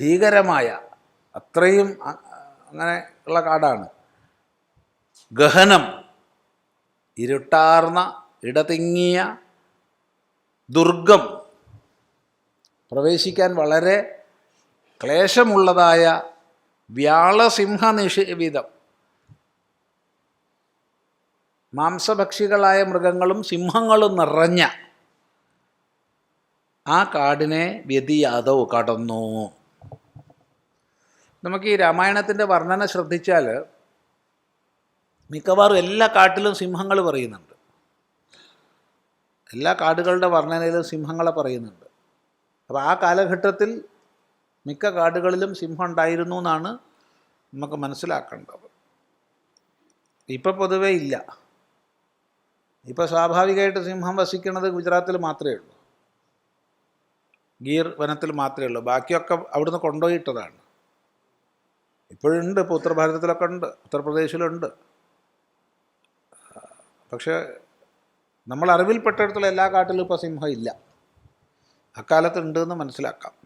ഭീകരമായ അത്രയും അങ്ങനെ ഉള്ള കാടാണ്. ഗഹനം ഇരുട്ടാർന്ന ഇടതിങ്ങിയ ദുർഗം പ്രവേശിക്കാൻ വളരെ ക്ലേശമുള്ളതായ വ്യാളസിംഹ നിഷേവിധം മാംസഭക്ഷികളായ മൃഗങ്ങളും സിംഹങ്ങളും നിറഞ്ഞ ആ കാടിനെ വ്യതിയാതവ് കടന്നു. നമുക്ക് ഈ രാമായണത്തിന്റെ വർണന ശ്രദ്ധിച്ചാൽ മിക്കവാറും എല്ലാ കാട്ടിലും സിംഹങ്ങൾ പറയുന്നുണ്ട്. എല്ലാ കാടുകളുടെ വർണനയിലും സിംഹങ്ങളെ പറയുന്നുണ്ട്. അപ്പോൾ ആ കാലഘട്ടത്തിൽ മിക്ക കാടുകളിലും സിംഹം ഉണ്ടായിരുന്നു എന്നാണ് നമുക്ക് മനസ്സിലാക്കേണ്ടത്. ഇപ്പോൾ പൊതുവേ ഇല്ല. ഇപ്പോൾ സ്വാഭാവികമായിട്ട് സിംഹം വസിക്കുന്നത് ഗുജറാത്തിൽ മാത്രമേ ഉള്ളൂ. ഗീർ വനത്തിൽ മാത്രമേ ഉള്ളൂ. ബാക്കിയൊക്കെ അവിടുന്ന് കൊണ്ടുപോയിട്ടതാണ് ഇപ്പോഴുണ്ട് ഇപ്പോൾ ഉത്തരഭാരതത്തിലൊക്കെ ഉണ്ട് ഉത്തർപ്രദേശിലുണ്ട്. പക്ഷേ നമ്മൾ അറിവിൽപ്പെട്ടിടത്തുള്ള എല്ലാ കാട്ടിലും ഇപ്പോൾ സിംഹം ഇല്ല. അക്കാലത്ത് ഉണ്ടെന്ന് മനസ്സിലാക്കാം.